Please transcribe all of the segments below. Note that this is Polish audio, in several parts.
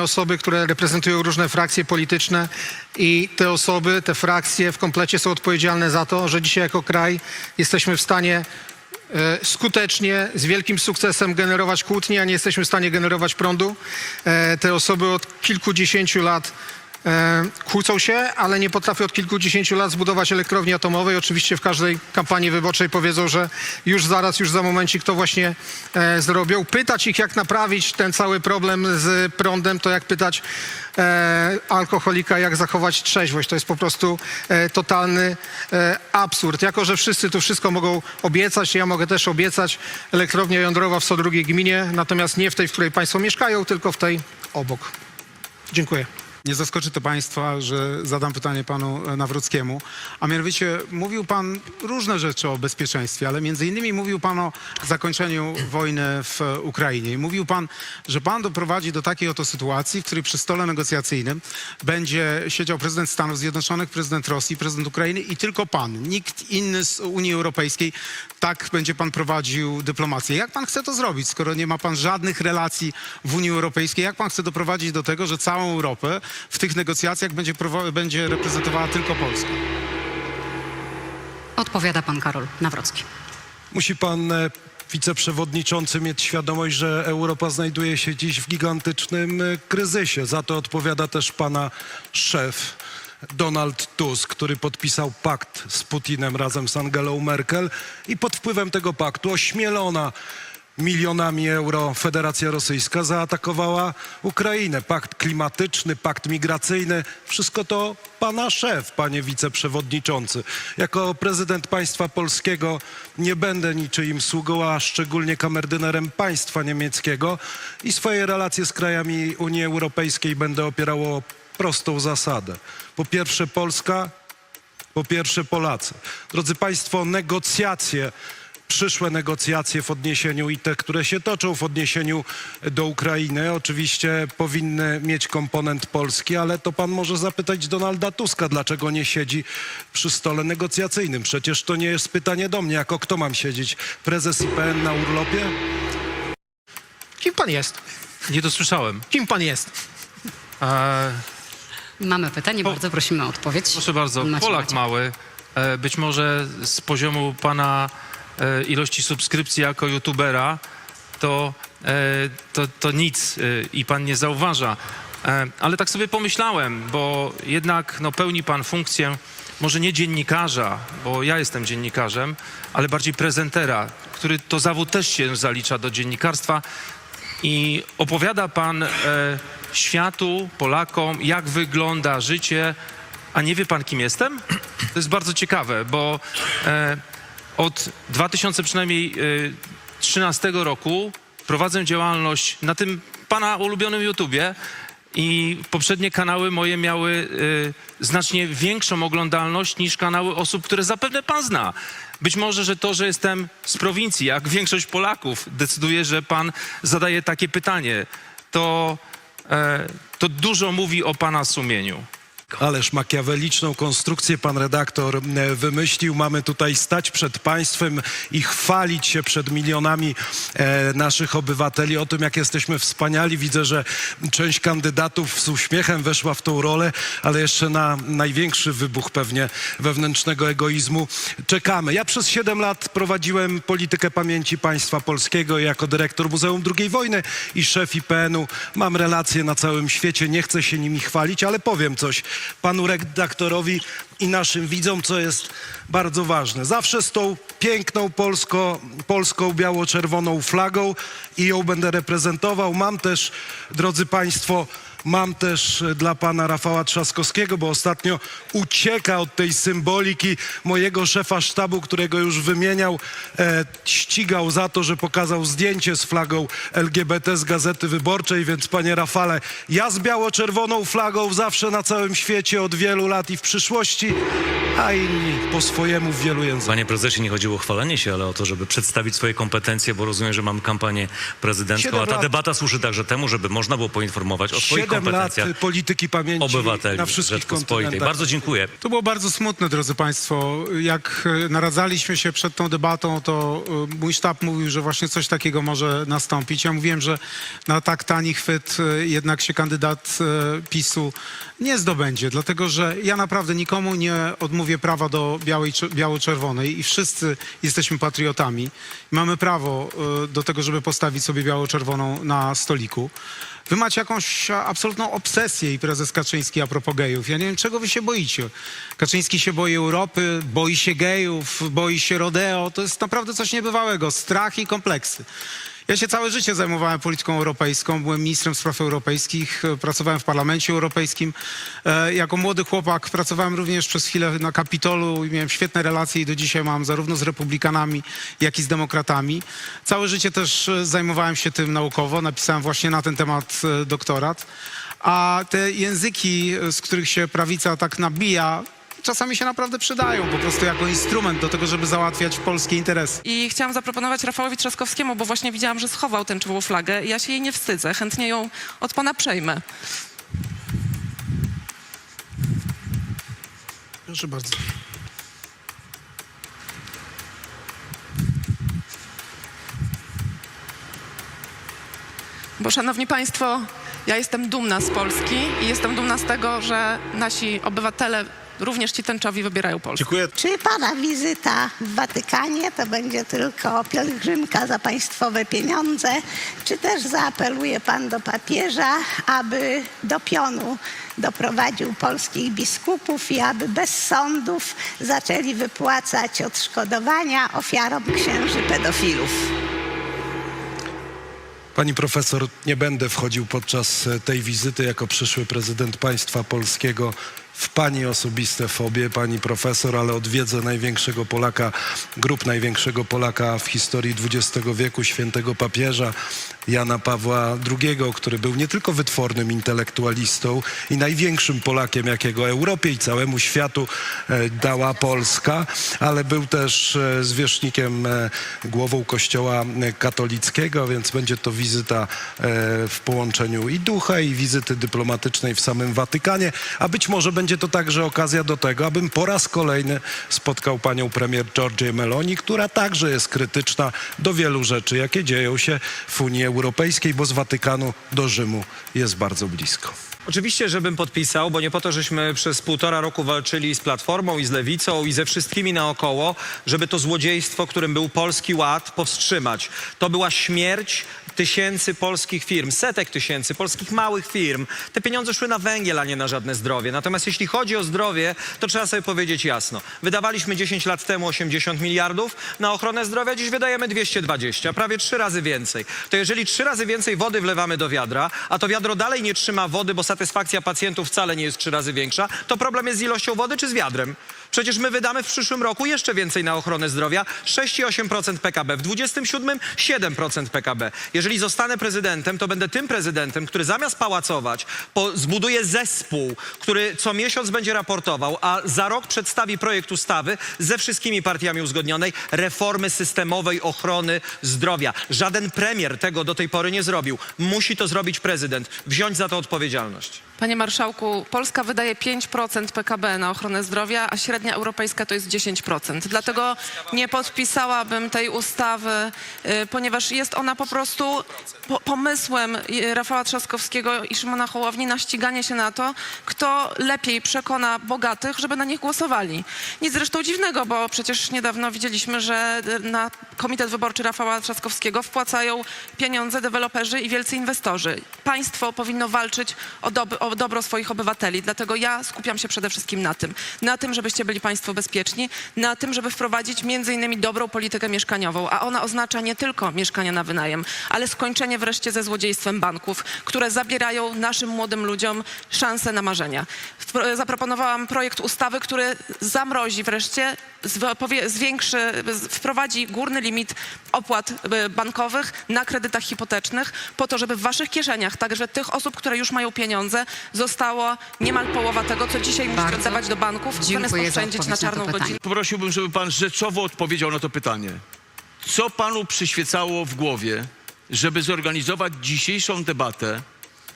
osoby, które reprezentują różne frakcje polityczne i te osoby, te frakcje w komplecie są odpowiedzialne za to, że dzisiaj jako kraj jesteśmy w stanie e, skutecznie, z wielkim sukcesem generować kłótnie, a nie jesteśmy w stanie generować prądu. E, Te osoby od kilkudziesięciu lat kłócą się, ale nie potrafią od kilkudziesięciu lat zbudować elektrowni atomowej. Oczywiście w każdej kampanii wyborczej powiedzą, że już zaraz, już za momencik to właśnie e, zrobią. Pytać ich, jak naprawić ten cały problem z prądem, to jak pytać e, alkoholika, jak zachować trzeźwość. To jest po prostu e, totalny e, absurd. Jako, że wszyscy tu wszystko mogą obiecać, ja mogę też obiecać elektrownia jądrowa w 102 gminie, natomiast nie w tej, w której Państwo mieszkają, tylko w tej obok. Dziękuję. Nie zaskoczy to Państwa, że zadam pytanie panu e, Nawrockiemu. A mianowicie mówił pan różne rzeczy o bezpieczeństwie, ale między innymi mówił pan o zakończeniu wojny w e, Ukrainie. I mówił pan, że pan doprowadzi do takiej oto sytuacji, w której przy stole negocjacyjnym będzie siedział prezydent Stanów Zjednoczonych, prezydent Rosji, prezydent Ukrainy i tylko pan. Nikt inny z Unii Europejskiej. Tak będzie pan prowadził dyplomację. Jak pan chce to zrobić, skoro nie ma pan żadnych relacji w Unii Europejskiej? Jak pan chce doprowadzić do tego, że całą Europę w tych negocjacjach będzie, będzie reprezentowała tylko Polska? Odpowiada pan Karol Nawrocki. Musi pan e, wiceprzewodniczący mieć świadomość, że Europa znajduje się dziś w gigantycznym e, kryzysie. Za to odpowiada też pana szef Donald Tusk, który podpisał pakt z Putinem razem z Angelą Merkel i pod wpływem tego paktu ośmielona milionami euro Federacja Rosyjska zaatakowała Ukrainę. Pakt klimatyczny, pakt migracyjny, wszystko to pana szef, panie wiceprzewodniczący. Jako prezydent państwa polskiego nie będę niczyim sługą, a szczególnie kamerdynerem państwa niemieckiego i swoje relacje z krajami Unii Europejskiej będę opierał o prostą zasadę. Po pierwsze Polska, po pierwsze Polacy. Drodzy Państwo, negocjacje, przyszłe negocjacje w odniesieniu i te, które się toczą w odniesieniu do Ukrainy, oczywiście powinny mieć komponent polski, ale to pan może zapytać Donalda Tuska, dlaczego nie siedzi przy stole negocjacyjnym. Przecież to nie jest pytanie do mnie, jako kto mam siedzieć? Prezes IPN na urlopie? Kim pan jest? Nie dosłyszałem. Kim pan jest? Mamy pytanie, bardzo prosimy o odpowiedź. proszę bardzo, Macie, Polak macie. mały, e, być może z poziomu pana ilości subskrypcji jako youtubera, to, e, to, to nic e, i pan nie zauważa. E, ale tak sobie pomyślałem, bo jednak no, pełni pan funkcję może nie dziennikarza, bo ja jestem dziennikarzem, ale bardziej prezentera, który to zawód też się zalicza do dziennikarstwa. I opowiada pan e, światu, Polakom, jak wygląda życie, a nie wie pan, kim jestem? To jest bardzo ciekawe, bo e, od 2000 przynajmniej e, 13 roku prowadzę działalność na tym pana ulubionym YouTubie i poprzednie kanały moje miały e, znacznie większą oglądalność niż kanały osób, które zapewne pan zna. Być może, że to, że jestem z prowincji, jak większość Polaków, decyduje, że pan zadaje takie pytanie, to, e, to dużo mówi o pana sumieniu. Ależ makiaweliczną konstrukcję pan redaktor e, wymyślił. Mamy tutaj stać przed państwem i chwalić się przed milionami e, naszych obywateli o tym, jak jesteśmy wspaniali. Widzę, że część kandydatów z uśmiechem weszła w tą rolę, ale jeszcze na największy wybuch pewnie wewnętrznego egoizmu czekamy. Ja przez 7 lat prowadziłem politykę pamięci państwa polskiego jako dyrektor Muzeum II Wojny i szef IPN-u. Mam relacje na całym świecie, nie chcę się nimi chwalić, ale powiem coś panu redaktorowi i naszym widzom, co jest bardzo ważne. Zawsze z tą piękną polsko, polską biało-czerwoną flagą i ją będę reprezentował. Mam też, drodzy państwo, Mam też e, dla pana Rafała Trzaskowskiego, bo ostatnio ucieka od tej symboliki mojego szefa sztabu, którego już wymieniał, e, ścigał za to, że pokazał zdjęcie z flagą LGBT z Gazety Wyborczej, więc panie Rafale, ja z biało-czerwoną flagą zawsze na całym świecie od wielu lat i w przyszłości, a inni po swojemu w wielu językach. Panie prezesie, nie chodziło o chwalenie się, ale o to, żeby przedstawić swoje kompetencje, bo rozumiem, że mamy kampanię prezydencką, a ta debata służy także temu, żeby można było poinformować o swoich Siedem Siedem lat kompetencja polityki pamięci obywateli na wszystkich Rzeczpospolitej. kontynentach. Bardzo dziękuję. To było bardzo smutne, drodzy Państwo. Jak e, naradzaliśmy się przed tą debatą, to e, mój sztab mówił, że właśnie coś takiego może nastąpić. Ja mówiłem, że na tak tani chwyt e, jednak się kandydat e, PiSu nie zdobędzie, dlatego że ja naprawdę nikomu nie odmówię prawa do białej, czer- biało-czerwonej i wszyscy jesteśmy patriotami. Mamy prawo e, do tego, żeby postawić sobie biało-czerwoną na stoliku. Wy macie jakąś absolutną obsesję i prezes Kaczyński a propos gejów. Ja nie wiem, czego wy się boicie. Kaczyński się boi Europy, boi się gejów, boi się rodeo. To jest naprawdę coś niebywałego. Strach i kompleksy. Ja się całe życie zajmowałem polityką europejską, byłem ministrem spraw europejskich, e, pracowałem w Parlamencie Europejskim. E, Jako młody chłopak pracowałem również przez chwilę na Kapitolu i miałem świetne relacje i do dzisiaj mam zarówno z republikanami, jak i z demokratami. Całe życie też e, zajmowałem się tym naukowo, napisałem właśnie na ten temat doktorat. A te języki, z których się prawica tak nabija, czasami się naprawdę przydają po prostu jako instrument do tego, żeby załatwiać polskie interesy. I chciałam zaproponować Rafałowi Trzaskowskiemu, bo właśnie widziałam, że schował tęczową flagę ja się jej nie wstydzę. Chętnie ją od pana przejmę. Proszę bardzo. Bo szanowni państwo, ja jestem dumna z Polski i jestem dumna z tego, że nasi obywatele, również ci tęczowi, wybierają Polskę. Czy pana wizyta w Watykanie to będzie tylko pielgrzymka za państwowe pieniądze, czy też zaapeluje pan do papieża, aby do pionu doprowadził polskich biskupów i aby bez sądów zaczęli wypłacać odszkodowania ofiarom księży pedofilów? Pani profesor, nie będę wchodził podczas tej wizyty jako przyszły prezydent państwa polskiego w pani osobiste fobie, pani profesor, ale odwiedzę największego Polaka, grup największego Polaka w historii XX wieku, świętego papieża Jana Pawła II, który był nie tylko wytwornym intelektualistą i największym Polakiem, jakiego Europie i całemu światu e, dała Polska, ale był też e, zwierzchnikiem, e, głową kościoła katolickiego, więc będzie to wizyta w połączeniu i ducha, i wizyty dyplomatycznej w samym Watykanie, a być może będzie to także okazja do tego, abym po raz kolejny spotkał panią premier Giorgię Meloni, która także jest krytyczna do wielu rzeczy, jakie dzieją się w Unii Europejskiej, bo z Watykanu do Rzymu jest bardzo blisko. Oczywiście, żebym podpisał, bo nie po to, żeśmy przez półtora roku walczyli z Platformą i z Lewicą i ze wszystkimi naokoło, żeby to złodziejstwo, którym był Polski Ład, powstrzymać. To była śmierć tysięcy polskich firm, setek tysięcy polskich małych firm. Te pieniądze szły na węgiel, a nie na żadne zdrowie. Natomiast jeśli chodzi o zdrowie, to trzeba sobie powiedzieć jasno. Wydawaliśmy 10 lat temu 80 miliardów na ochronę zdrowia, dziś wydajemy 220, prawie trzy razy więcej. To jeżeli trzy razy więcej wody wlewamy do wiadra, a to wiadro dalej nie trzyma wody, bo satysfakcja pacjentów wcale nie jest trzy razy większa, to problem jest z ilością wody czy z wiadrem? Przecież my wydamy w przyszłym roku jeszcze więcej na ochronę zdrowia, 6,8% PKB, w 27 7% PKB. Jeżeli zostanę prezydentem, to będę tym prezydentem, który zamiast pałacować, po, zbuduje zespół, który co miesiąc będzie raportował, a za rok przedstawi projekt ustawy ze wszystkimi partiami uzgodnionej reformy systemowej ochrony zdrowia. Żaden premier tego do tej pory nie zrobił. Musi to zrobić prezydent, wziąć za to odpowiedzialność. Panie marszałku, Polska wydaje 5% PKB na ochronę zdrowia, a średnia europejska to jest 10%. Dlatego nie podpisałabym tej ustawy, y, ponieważ jest ona po prostu po pomysłem y, Rafała Trzaskowskiego i Szymona Hołowni na ściganie się na to, kto lepiej przekona bogatych, żeby na nich głosowali. Nic zresztą dziwnego, bo przecież niedawno widzieliśmy, że y, na Komitet Wyborczy Rafała Trzaskowskiego wpłacają pieniądze deweloperzy i wielcy inwestorzy. Państwo powinno walczyć o, dob- o dobro swoich obywateli, dlatego ja skupiam się przede wszystkim na tym. Na tym, żebyście byli Państwo bezpieczni, na tym, żeby wprowadzić między innymi dobrą politykę mieszkaniową, a ona oznacza nie tylko mieszkania na wynajem, ale skończenie wreszcie ze złodziejstwem banków, które zabierają naszym młodym ludziom szansę na marzenia. Zaproponowałam projekt ustawy, który zamrozi wreszcie, zwiększy, wprowadzi górny limit opłat y, bankowych na kredytach hipotecznych, po to, żeby w waszych kieszeniach, także tych osób, które już mają pieniądze, zostało niemal połowa tego, co dzisiaj musicie Bardzo oddawać do banków, zamiast dziękuję za oszczędzić na odpowiedź na to czarną pytanie. godzinę. Poprosiłbym, żeby pan rzeczowo odpowiedział na to pytanie. Co panu przyświecało w głowie, żeby zorganizować dzisiejszą debatę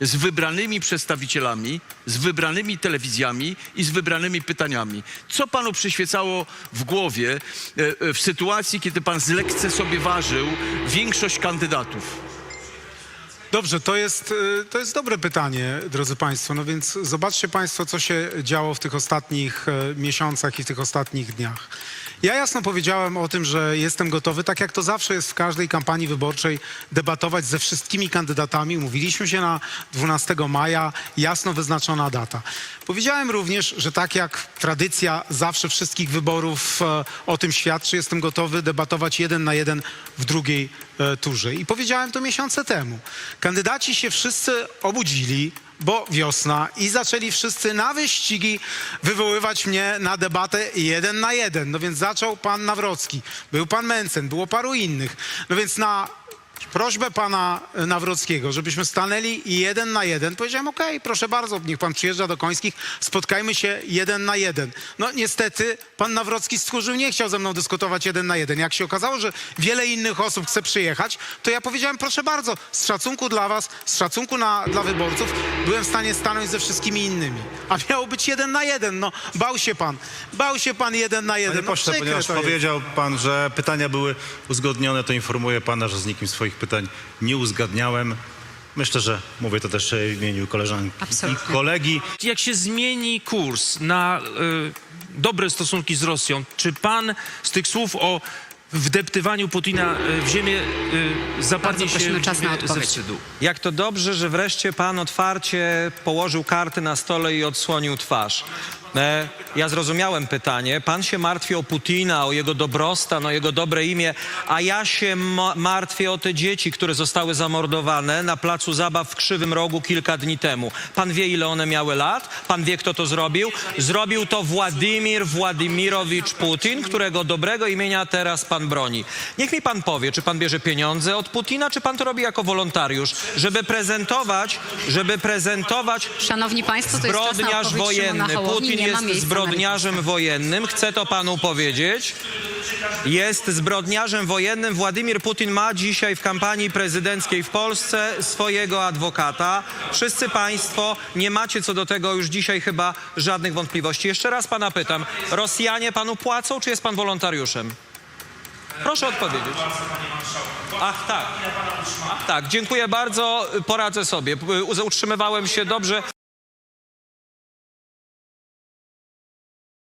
z wybranymi przedstawicielami, z wybranymi telewizjami i z wybranymi pytaniami. Co panu przyświecało w głowie e, e, w sytuacji, kiedy pan zlekce sobie ważył większość kandydatów? Dobrze, to jest, y, to jest dobre pytanie, drodzy Państwo. No więc zobaczcie Państwo, co się działo w tych ostatnich e, miesiącach i w tych ostatnich dniach. Ja jasno powiedziałem o tym, że jestem gotowy, tak jak to zawsze jest w każdej kampanii wyborczej, debatować ze wszystkimi kandydatami. Mówiliśmy się na 12 maja, jasno wyznaczona data. Powiedziałem również, że tak jak tradycja zawsze wszystkich wyborów e, o tym świadczy, jestem gotowy debatować jeden na jeden w drugiej turze. I powiedziałem to miesiące temu. Kandydaci się wszyscy obudzili, bo wiosna i zaczęli wszyscy na wyścigi wywoływać mnie na debatę jeden na jeden. No więc zaczął pan Nawrocki, był pan Mencen, było paru innych. No więc na prośbę pana Nawrockiego, żebyśmy stanęli jeden na jeden, powiedziałem, okej, proszę bardzo, niech pan przyjeżdża do Końskich, spotkajmy się jeden na jeden. No niestety pan Nawrocki stchórzył, nie chciał ze mną dyskutować jeden na jeden. Jak się okazało, że wiele innych osób chce przyjechać, to ja powiedziałem, proszę bardzo, z szacunku dla was, z szacunku na, dla wyborców, byłem w stanie stanąć ze wszystkimi innymi. A miało być jeden na jeden, no bał się pan, bał się pan jeden na jeden. Panie no, pośle, ponieważ powiedział pan, że pytania były uzgodnione, to informuję pana, że z nikim swoich pytań nie uzgadniałem. Myślę, że mówię to też w imieniu koleżanki Absolutnie. i kolegi. Jak się zmieni kurs na y, dobre stosunki z Rosją, czy pan z tych słów o wdeptywaniu Putina y, w ziemię y, zapadnie Bardzo się prosimy czas na ziemię ze odpowiedź. wstydu? Jak to dobrze, że wreszcie pan otwarcie położył karty na stole i odsłonił twarz. Ja zrozumiałem pytanie. Pan się martwi o Putina, o jego dobrostan, o jego dobre imię, a ja się ma- martwię o te dzieci, które zostały zamordowane na placu zabaw w Krzywym Rogu kilka dni temu. Pan wie, ile one miały lat? Pan wie, kto to zrobił? Zrobił to Władimir Władimirowicz Putin, którego dobrego imienia teraz pan broni. Niech mi pan powie, czy pan bierze pieniądze od Putina, czy pan to robi jako wolontariusz, żeby prezentować, żeby prezentować Szanowni Państwo, to jest zbrodniarz wojenny. Putin jest zbrodniarzem wojennym. Chcę to panu powiedzieć. Jest zbrodniarzem wojennym. Władimir Putin ma dzisiaj w kampanii prezydenckiej w Polsce swojego adwokata. Wszyscy państwo nie macie co do tego już dzisiaj chyba żadnych wątpliwości. Jeszcze raz pana pytam. Rosjanie panu płacą, czy jest pan wolontariuszem? Proszę odpowiedzieć. Ach tak. Ach tak, dziękuję bardzo. Poradzę sobie. Utrzymywałem się dobrze.